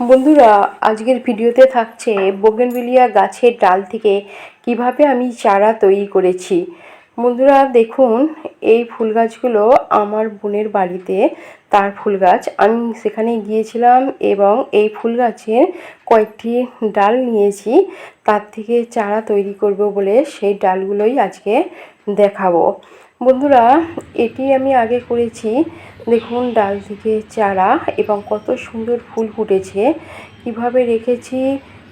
বন্ধুরা, আজকের ভিডিওতে থাকছে বোগেনভিলিয়া গাছের ডাল থেকে কীভাবে আমি চারা তৈরি করেছি। বন্ধুরা, দেখুন, এই ফুল গাছগুলো আমার বোনের বাড়িতে, তার ফুল গাছ। আমি সেখানে গিয়েছিলাম এবং এই ফুল গাছের কয়েকটি ডাল নিয়েছি। তার থেকে চারা তৈরি করব বলে সেই ডালগুলোই আজকে দেখাবো। বন্ধুরা, এটি আমি আগে করেছি। দেখুন, ডাল থেকে চারা এবং কত সুন্দর ফুল ফুটেছে। কীভাবে রেখেছি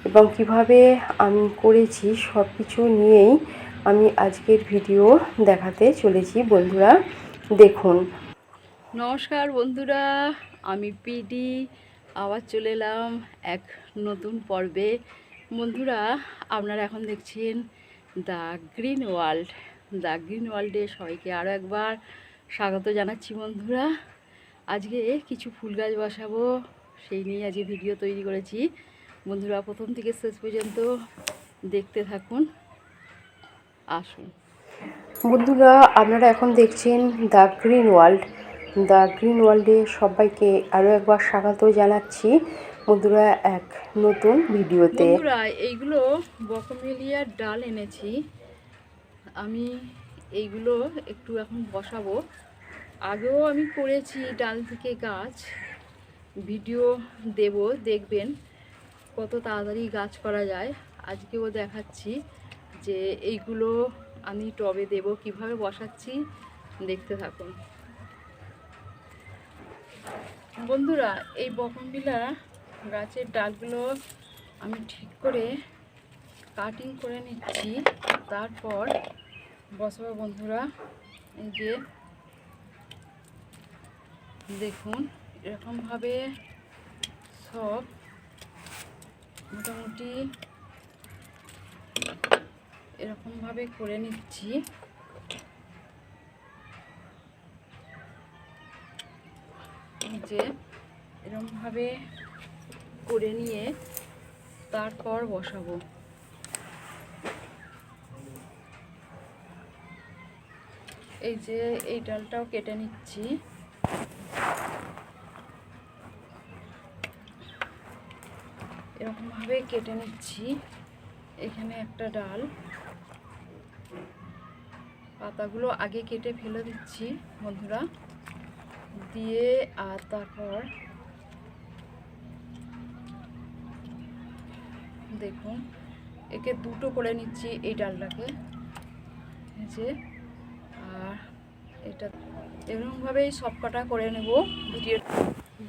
এবং কীভাবে আমি করেছি সব কিছু নিয়েই আমি আজকের ভিডিও দেখাতে চলেছি বন্ধুরা। দেখুন। নমস্কার বন্ধুরা, আমি পিডি। আবার চলে এলাম এক নতুন পর্বে। বন্ধুরা, আপনারা এখন দেখছেন The Green World. The Green ওয়ার্ল্ডে সবাইকে আরও একবার স্বাগত জানাচ্ছি বন্ধুরা। আজকে কিছু ফুল গাছ বসাবো সেই নিয়ে আজকে ভিডিও তৈরি করেছি। বন্ধুরা প্রথম থেকে শেষ পর্যন্ত দেখতে থাকুন। আসুন। বন্ধুরা আপনারা এখন দেখছেন The Green World. The Green ওয়ার্ল্ডে সবাইকে আরও একবার স্বাগত জানাচ্ছি। বন্ধুরা এক নতুন ভিডিওতে। বন্ধুরা এইগুলো বকমেলিয়ার ডাল এনেছি। আমি এইগুলো একটু এখন বসাবো। আগেও আমি করেছি ডাল থেকে গাছ। ভিডিও দেব, দেখবেন কত তাড়াতাড়ি গাছ করা যায়। আজকেও দেখাচ্ছি যে এইগুলো আমি টবে দেব, কীভাবে বসাচ্ছি, দেখতে থাকুন। বন্ধুরা, এই বকমবিলা গাছের ডালগুলো আমি ঠিক করে কাটিং করে নিচ্ছি। তারপর বসাবো বন্ধুরা, এই যে দেখুন, এরকমভাবে সব মোটামুটি এরকমভাবে করে নিচ্ছি। যে এরকমভাবে করে নিয়ে তারপর বসাবো। এই যে এই ডালটাও কেটে নিচ্ছি। এরকমভাবে কেটে নিচ্ছি। এখানে একটা ডাল। পাতাগুলো আগে কেটে ফেলে দিচ্ছি, বন্ধুরা। দিয়ে, আর তারপর দেখুন, একে দুটো করে নিচ্ছি এই ডালটাকে। যে এটা। এরকমভাবেই সব কাটা করে নেব ভিডিও।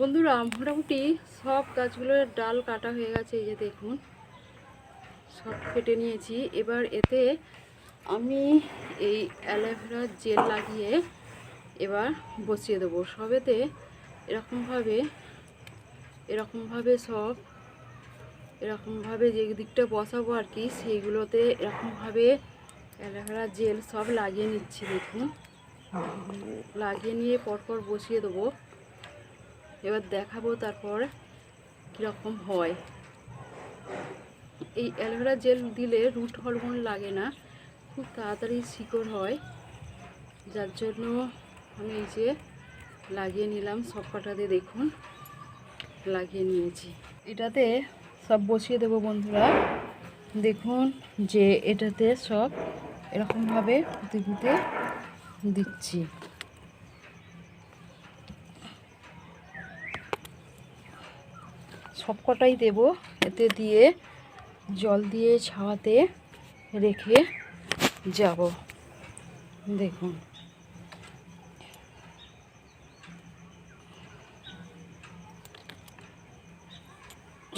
বন্ধুরা, মোটামুটি সব গাছগুলোর ডাল কাটা হয়ে গেছে, এই যে দেখুন। সব কেটে নিয়েছি। এবার এতে আমি এই অ্যালোভেরার জেল লাগিয়ে এবার বসিয়ে দেবো। সবেতে এরকমভাবে এরকমভাবে সব, এরকমভাবে যে দিকটা বসাবো আর কি, সেইগুলোতে এরকমভাবে অ্যালোভেরা জেল সব লাগিয়ে নিচ্ছি, দেখুন। লাগিয়ে নিয়ে পরপর বসিয়ে দেবো। এবার দেখাবো তারপর কীরকম হয়। এই অ্যালোভেরা জেল দিলে রুট হরমোন লাগে না, খুব তাড়াতাড়ি শিকড় হয়। যার জন্য আমি এই যে লাগিয়ে নিলাম সব কটাতে দেখুন, লাগিয়ে নিয়েছি। এটাতে সব বসিয়ে দেবো বন্ধুরা। দেখুন যে এটাতে সব এরকমভাবে পুঁতে পুঁতে দিচ্ছি সব কটাই দেবো এতে দিয়ে জল দিয়ে ছাওয়াতে রেখে যাব। দেখুন।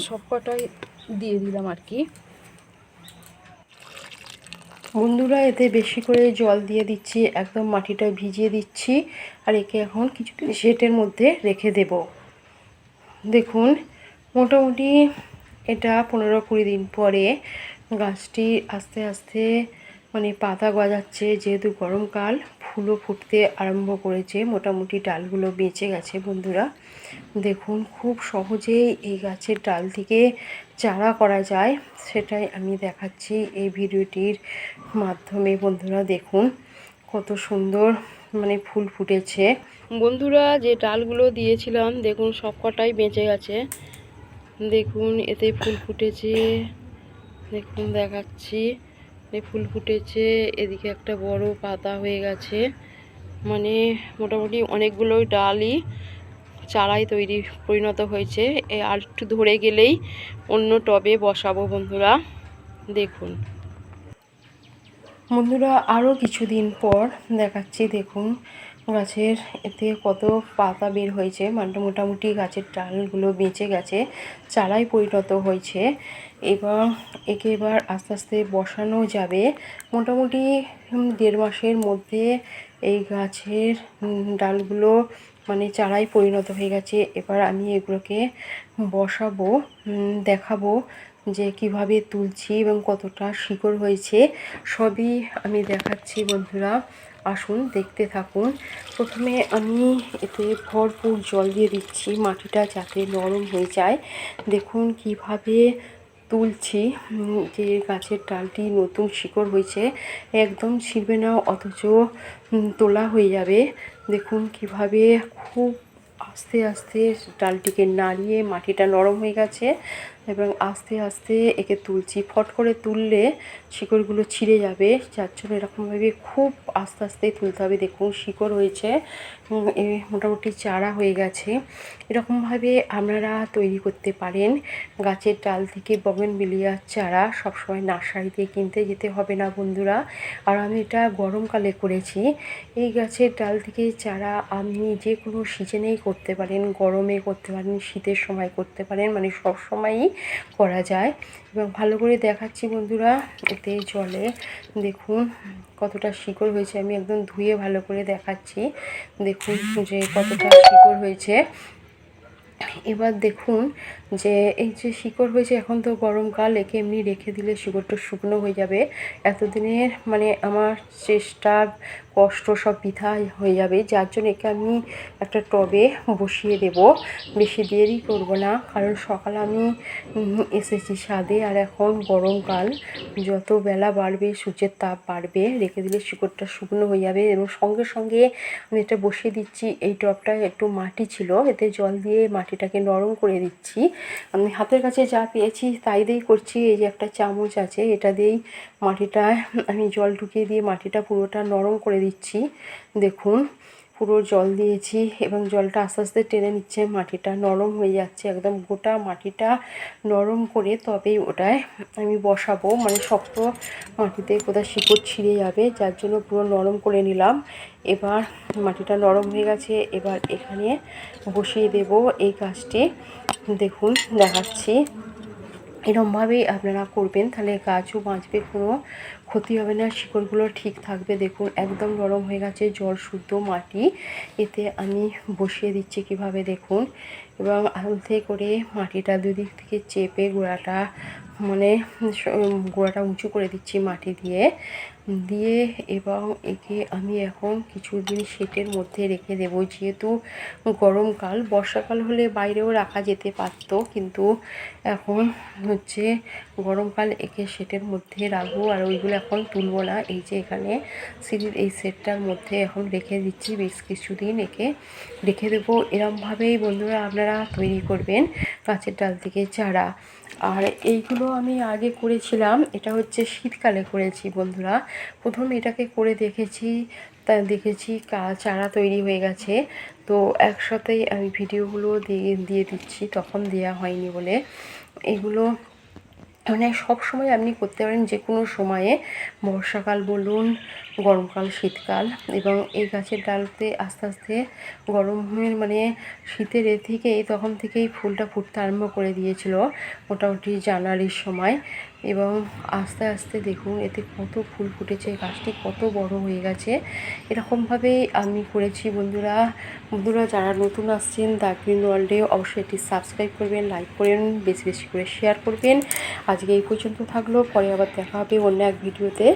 সব কটাই দিয়ে দিলাম আর কি। বন্ধুরা, এতে বেশি করে জল দিয়ে দিচ্ছি, একদম মাটিটা ভিজিয়ে দিচ্ছি, আর একে এখন কিছুদিন সেটের মধ্যে রেখে দেব। দেখুন, মোটামুটি এটা পনেরো কুড়ি দিন পরে গাছটি আস্তে আস্তে মানে পাতা গজাচ্ছে, যেহেতু গরমকাল ফুলও ফুটতে আরম্ভ করেছে, মোটামুটি ডালগুলো বেঁচে গেছে বন্ধুরা। দেখুন, খুব সহজেই এই গাছের ডাল থেকে চারা করা যায়, সেটাই আমি দেখাচ্ছি এই ভিডিওটির মাধ্যমে বন্ধুরা, দেখুন কত সুন্দর মানে ফুল ফুটেছে। বন্ধুরা, যে ডালগুলো দিয়েছিলাম, দেখুন সব কটাই বেঁচে গেছে। দেখুন, এতে ফুল ফুটেছে। দেখুন, দেখাচ্ছি। ফুল ফুটেছে, এদিকে একটা বড় পাতা হয়ে গেছে। মানে মোটামুটি অনেকগুলো ডালই চারাই তৈরি, পরিণত হয়েছে। আর একটু ধরে গেলেই অন্য টবে বসাবো বন্ধুরা। দেখুন। বন্ধুরা আরও কিছুদিন পর দেখাচ্ছি, দেখুন। গাছের এতে কত পাতা বের হয়েছে? মানে মোটামুটি গাছের ডালগুলো বেঁচে গেছে, চারাই পরিণত হয়েছে। এবার একে এবার আস্তে আস্তে বসানো যাবে। মোটামুটি দেড় মাসের মধ্যে এই গাছের ডালগুলো মানে চারাই পরিণত হয়ে গেছে। এবার আমি এগুলোকে বসাবো দেখাবো যে কীভাবে তুলছি এবং কতটা শিকড় হয়েছে। সবই আমি দেখাচ্ছি বন্ধুরা। আসুন, দেখতে থাকুন। প্রথমে আমি এতে ভরপুর জল দিয়ে দিচ্ছি, মাটিটা যাতে নরম হয়ে যায়। দেখুন কীভাবে তুলছি যে গাছের ডালটি নতুন শিকড় হয়েছে, একদম ছিঁড়বে না, অথচ তোলা হয়ে যাবে। দেখুন কীভাবে খুব আস্তে আস্তে ডালটিকে নাড়িয়ে মাটিটা নরম হয়ে গেছে। এবং আস্তে আস্তে একে তুলছি। ফট করে তুললে শিকড়গুলো ছিঁড়ে যাবে। যার জন্য এরকমভাবে খুব আস্তে আস্তে তুলতে হবে। দেখুন, শিকড় হয়েছে। মোটামুটি চারা হয়ে গেছে। এরকমভাবে আপনারা তৈরি করতে পারেন। গাছের ডাল থেকে বগেন বিলিয়ার চারা সবসময় নার্সারিতে কিনতে যেতে হবে না, বন্ধুরা। আর আমি এটা গরমকালে করেছি। এই গাছের ডাল থেকে চারা আপনি যে কোনো সিজনেই করতে পারেন। গরমে করতে পারেন, শীতের সময় করতে পারেন। মানে সব সময়ই করা যায়। এবং ভালো করে দেখাচ্ছি বন্ধুরা এতে জলে। দেখুন কতটা শিকড় হয়েছে, আমি একদম ধুয়ে ভালো করে দেখাচ্ছি। দেখুন যে কতটা শিকড় হয়েছে। এবার দেখুন যে এই যে শিকড় হয়েছে, এখন তো গরমকাল, একে এমনি রেখে দিলে শিকড়টা শুকনো হয়ে যাবে। এতদিনের মানে আমার চেষ্টা কষ্ট সব বৃথা হয়ে যাবে। যার জন্য একে আমি একটা টবে বসিয়ে দেব। বেশি দেরি করব না, কারণ সকালে আমি এসেছি ছাদে। আর এখন গরমকাল, যত বেলা বাড়বে, সূর্যের তাপ বাড়বে। রেখে দিলে শিকড়টা শুকনো হয়ে যাবে এবং সঙ্গে সঙ্গে আমি এটা বসিয়ে দিচ্ছি। এই টবটায় একটু মাটি ছিল, এতে জল দিয়ে মাটিটাকে নরম করে দিচ্ছি। আমি হাতের কাছে যা পেয়েছি তাই দিয়েই করছি। এই যে একটা চামচ আছে, এটা দিয়েই মাটিটা, আমি জল ঢুকিয়ে দিয়ে মাটিটা পুরোটা নরম করে দিচ্ছি। দেখুন, পুরো জল দিয়েছি এবং জলটা আস্তে আস্তে টেনে নিচ্ছে মাটিটা। নরম হয়ে যাচ্ছে একদম গোটা মাটিটা নরম করে তবেই ওটায় আমি বসাবো। মানে শক্ত মাটিতে কোথাও শিকড় ছিঁড়ে যাবে, যার জন্য পুরো নরম করে নিলাম। এবার মাটিটা নরম হয়ে গেছে, এবার এখানে বসিয়ে দেব এই গাছটি। দেখুন, দেখাচ্ছি। এরমভাবেই আপনারা করবেন, তাহলে গাছও বাঁচবে কোনো ক্ষতি হবে না, শিকড়গুলো ঠিক থাকবে। দেখুন, একদম নরম হয়ে গেছে, জল শুদ্ধ মাটি। এতে আমি বসিয়ে দিচ্ছি কীভাবে, দেখুন। এবং আলতে করে মাটিটা দুদিক থেকে চেপে গোড়াটা মানে গোড়াটা উঁচু করে দিচ্ছি মাটি দিয়ে। দিয়ে এবং একে আমি এখন কিছুদিন শেটের মধ্যে রেখে দেব। যেহেতু গরমকাল বর্ষাকাল হলে বাইরেও রাখা যেতে পারতো, কিন্তু এখন হচ্ছে গরমকাল একে শেটের মধ্যে রাখব। আর ওইগুলো এখন তুলবো না। এই যে এখানে সিঁড়ির এই সেটটার মধ্যে এখন রেখে দিচ্ছি। বেশ কিছুদিন একে রেখে দেবো। এরমভাবেই বন্ধুরা আপনারা তৈরি করবেন গাছের ডাল থেকে চারা। আর এইগুলো আমি আগে করেছিলাম। এটা হচ্ছে শীতকালে করেছি বন্ধুরা। প্রথম এটাকে করে দেখেছি, তা দেখেছি চারা তৈরি হয়ে গেছে। তো একসাথেই আমি ভিডিওগুলো দিয়ে দিয়ে দিচ্ছি। তখন দেয়া হয়নি বলে। এগুলো মানে সব সময় আপনি করতে পারেন যে কোনো সময়ে বর্ষাকাল বলুন গরমকাল, শীতকাল এবং এই গাছের ডালতে আস্তে আস্তে গরমের মানে শীতের এ থেকেই তখন থেকেই ফুলটা ফুটতে আরম্ভ করে দিয়েছিল মোটামুটি জানুয়ারির সময় এবং আস্তে আস্তে দেখুন এতে কত ফুল ফুটেছে, গাছটি কত বড় হয়ে গেছে। এরকমভাবেই আমি করেছি বন্ধুরা। বন্ধুরা যারা নতুন আসছেন, দ্য গ্রিন ওয়ার্ল্ডে অবশ্যই এটি সাবস্ক্রাইব করবেন, লাইক করবেন বেশি বেশি করে শেয়ার করবেন। আজকে এই পর্যন্ত থাকল, পরে আবার দেখা হবে অন্য এক ভিডিওতে।